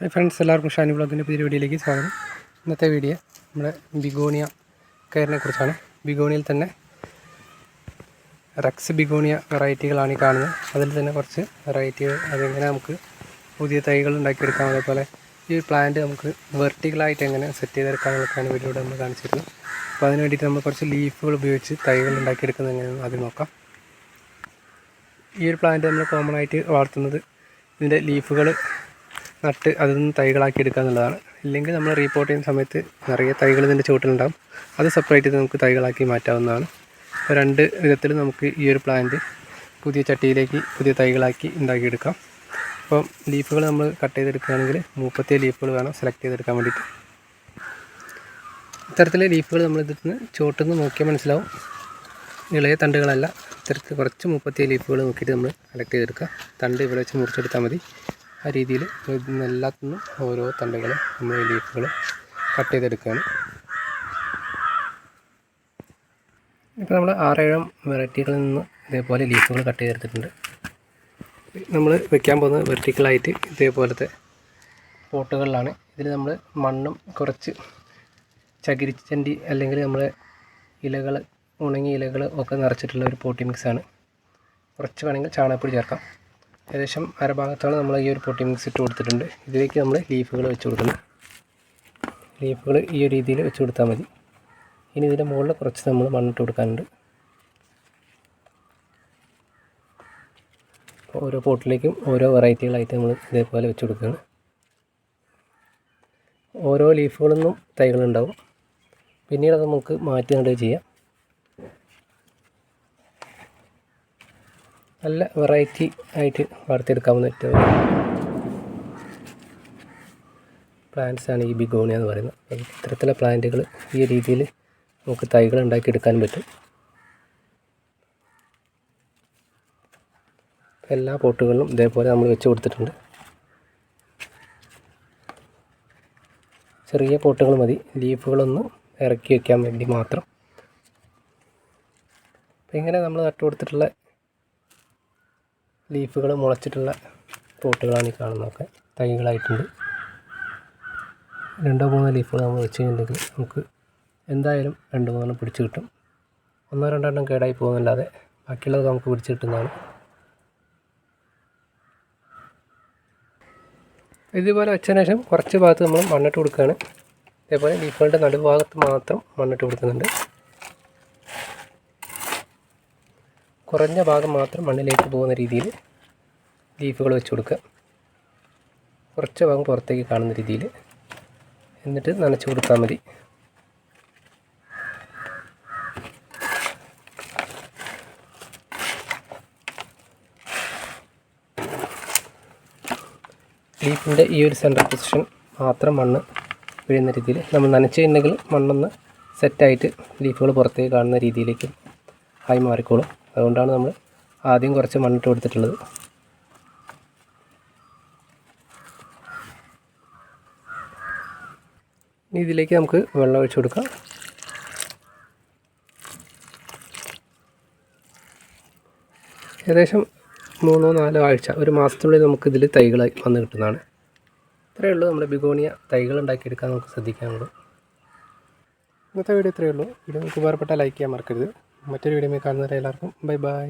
Hi friends എല്ലാവർക്കും ഷാനി ബ്ലോഗിന്റെ പുതിയ വീഡിയോയിലേക്ക് സ്വാഗതം. ഇന്നത്തെ വീഡിയോ നമ്മുടെ ബിഗോണിയ കയറിനെ കുറിച്ചാണ്. ബിഗോണിയയിൽ തന്നെ റക്സ് ബിഗോണിയ വെറൈറ്റികളാണ് ഈ കാണുന്നത്. അതിൽ തന്നെ കുറച്ച് വെറൈറ്റികൾ അതെങ്ങനെ നമുക്ക് പുതിയ തൈകൾ ഉണ്ടാക്കിയെടുക്കാം അതേപോലെ ഈ പ്ലാന്റ് നമുക്ക് വെർട്ടിക്കലായിട്ട് എങ്ങനെ സെറ്റ് ചെയ്തെടുക്കാമെന്നൊക്കെയാണ് വീഡിയോയുടെ നമ്മൾ കാണിച്ചിരുന്നത്. അപ്പോൾ അതിന് വേണ്ടിയിട്ട് നമ്മൾ കുറച്ച് ലീഫുകൾ ഉപയോഗിച്ച് തൈകൾ ഉണ്ടാക്കിയെടുക്കുന്നത് എങ്ങനെയാണ് ആദ്യം നോക്കാം. ഈ ഒരു പ്ലാന്റ് നമ്മൾ കോമൺ ആയിട്ട് വളർത്തുന്നത് ഇതിന്റെ ലീഫുകൾ നട്ട് അതിൽ നിന്ന് തൈകളാക്കി എടുക്കുക എന്നുള്ളതാണ്. ഇല്ലെങ്കിൽ നമ്മൾ റീപ്പോർട്ട് ചെയ്യുന്ന സമയത്ത് നിറയെ തൈകൾ ഇതിന്റെ ചുവട്ടിലുണ്ടാകും അത് സെപ്പറേറ്റ് ചെയ്ത് നമുക്ക് തൈകളാക്കി മാറ്റാവുന്നതാണ്. അപ്പോൾ രണ്ട് വിധത്തിൽ നമുക്ക് ഈ ഒരു പ്ലാന്റ് പുതിയ ചട്ടിയിലേക്ക് പുതിയ തൈകളാക്കി ഉണ്ടാക്കിയെടുക്കാം. അപ്പം ലീഫുകൾ നമ്മൾ കട്ട് ചെയ്തെടുക്കുകയാണെങ്കിൽ മുപ്പത്തിയ ലീഫുകൾ വേണം സെലക്ട് ചെയ്തെടുക്കാൻ വേണ്ടിയിട്ട്. ഇത്തരത്തിലെ ലീഫുകൾ നമ്മൾ ഇതിൽ നിന്ന് ചുവട്ടിൽ നിന്ന് നോക്കിയാൽ മനസ്സിലാവും. ഇളയ തണ്ടുകളല്ല. ഇത്തരത്തിൽ കുറച്ച് മുപ്പത്തി ലീഫുകൾ നോക്കിയിട്ട് നമ്മൾ കളക്ട് ചെയ്തെടുക്കുക. തണ്ട് ഇവിടെ വെച്ച് മുറിച്ചെടുത്താൽ മതി. ആ രീതിയിൽ എല്ലാത്തിൽ നിന്നും ഓരോ തണ്ടുകളും നമ്മൾ ലീഫുകൾ കട്ട് ചെയ്തെടുക്കുകയാണ്. ഇപ്പോൾ നമ്മൾ ആറേഴം വെറൈറ്റികളിൽ നിന്ന് ഇതേപോലെ ലീഫുകൾ കട്ട് ചെയ്തെടുത്തിട്ടുണ്ട്. നമ്മൾ വെക്കാൻ പോകുന്നത് വെർട്ടിക്കലായിട്ട് ഇതേപോലത്തെ പോട്ടുകളിലാണ്. ഇതിൽ നമ്മൾ മണ്ണും കുറച്ച് ചകിരിച്ചണ്ടി അല്ലെങ്കിൽ നമ്മൾ ഇലകൾ ഉണങ്ങിയ ഇലകൾ ഒക്കെ നിറച്ചിട്ടുള്ള ഒരു പോട്ടി മിക്സാണ് കുറച്ച് വേണമെങ്കിൽ ചാണകപ്പൊടി ചേർക്കാം. ഏകദേശം അരഭാഗത്താണ് നമ്മൾ ഈ ഒരു പൊട്ടി മിക്സ് ഇട്ട് കൊടുത്തിട്ടുണ്ട്. ഇതിലേക്ക് നമ്മൾ ലീഫുകൾ വെച്ച് കൊടുക്കണം. ലീഫുകൾ ഈ ഒരു രീതിയിൽ വെച്ച് കൊടുത്താൽ മതി. ഇനി ഇതിന്റെ മുകളിൽ കുറച്ച് നമ്മൾ മണ്ണിട്ട് കൊടുക്കാനുണ്ട്. ഓരോ പോട്ടിലേക്കും ഓരോ വെറൈറ്റികളായിട്ട് നമ്മൾ ഇതേപോലെ വെച്ച് കൊടുക്കുകയാണ്. ഓരോ ലീഫുകളിൽ നിന്നും തൈകളുണ്ടാവും പിന്നീട് അത് നമുക്ക് മാറ്റി നടുക ചെയ്യാം. നല്ല വെറൈറ്റി ആയിട്ട് വളർത്തിയെടുക്കാവുന്ന ഏറ്റവും പ്ലാന്റ്സ് ആണ് ഈ ബിഗോണിയ എന്ന് പറയുന്നത്. ഇത്തരത്തിലെ പ്ലാന്റുകൾ ഈ രീതിയിൽ നമുക്ക് തൈകൾ ഉണ്ടാക്കിയെടുക്കാൻ പറ്റും. എല്ലാ പോട്ടുകളിലും ഇതേപോലെ നമ്മൾ വെച്ച് കൊടുത്തിട്ടുണ്ട്. ചെറിയ പോട്ടുകൾ മതി. ലീഫുകളൊന്ന് ഇറക്കി വയ്ക്കാൻ വേണ്ടി മാത്രം. ഇങ്ങനെ നമ്മൾ നട്ടു കൊടുത്തിട്ടുള്ള ലീഫുകൾ മുളച്ചിട്ടുള്ള പോട്ടുകളാണ് ഈ കാണുന്നതൊക്കെ. തൈകളായിട്ടുണ്ട്. രണ്ടോ മൂന്നോ ലീഫുകൾ നമ്മൾ വെച്ച് കഴിഞ്ഞിട്ടുണ്ടെങ്കിൽ നമുക്ക് എന്തായാലും രണ്ട് മൂന്നെണ്ണം പിടിച്ച് കിട്ടും. ഒന്നോ രണ്ടോ എണ്ണം കേടായി പോകുന്നല്ലാതെ ബാക്കിയുള്ളത് നമുക്ക് പിടിച്ച് കിട്ടുന്നതാണ്. ഇതുപോലെ വെച്ചതിന് ശേഷം കുറച്ച് ഭാഗത്ത് നമ്മൾ മണ്ണിട്ട് കൊടുക്കുകയാണ്. അതേപോലെ ലീഫുകളുടെ നടുഭാഗത്ത് മാത്രം മണ്ണിട്ട് കൊടുക്കുന്നുണ്ട്. കുറഞ്ഞ ഭാഗം മാത്രം മണ്ണിലേക്ക് പോകുന്ന രീതിയിൽ ലീഫുകൾ വെച്ച് കൊടുക്കുക. കുറച്ച് ഭാഗം പുറത്തേക്ക് കാണുന്ന രീതിയിൽ എന്നിട്ട് നനച്ച് കൊടുത്താൽ മതി. ലീഫിന്റെ ഈ ഒരു സെന്റർ പൊസിഷൻ മാത്രം മണ്ണ് വീഴുന്ന രീതിയിൽ നമ്മൾ നനച്ചിട്ടുണ്ടെങ്കിൽ മണ്ണൊന്ന് സെറ്റായിട്ട് ലീഫുകൾ പുറത്തേക്ക് കാണുന്ന രീതിയിലേക്ക് ആയി മാറിക്കോളും. അതുകൊണ്ടാണ് നമ്മൾ ആദ്യം കുറച്ച് മണ്ണിട്ട് കൊടുത്തിട്ടുള്ളത്. ഇനി ഇതിലേക്ക് നമുക്ക് വെള്ളം ഒഴിച്ചു കൊടുക്കാം. ഏകദേശം മൂന്നോ നാലോ ആഴ്ച ഒരു മാസത്തിനുള്ളിൽ നമുക്ക് ഇതിൽ തൈകൾ വന്ന് കിട്ടുന്നതാണ്. ഇത്രയേ ഉള്ളൂ നമ്മുടെ ബിഗോണിയ തൈകൾ ഉണ്ടാക്കിയെടുക്കാൻ നമുക്ക് ശ്രദ്ധിക്കാനുള്ളൂ ഇന്നത്തെ വീഡിയോ ഇത്രയേ ഉള്ളൂ. വീഡിയോ നമുക്ക് ഉപകാരപ്പെട്ട ലൈക്ക് ചെയ്യാൻ മറക്കരുത്. മറ്റൊരു വീഡിയോ കാണുന്നവരെ എല്ലാവർക്കും ബൈ ബൈ.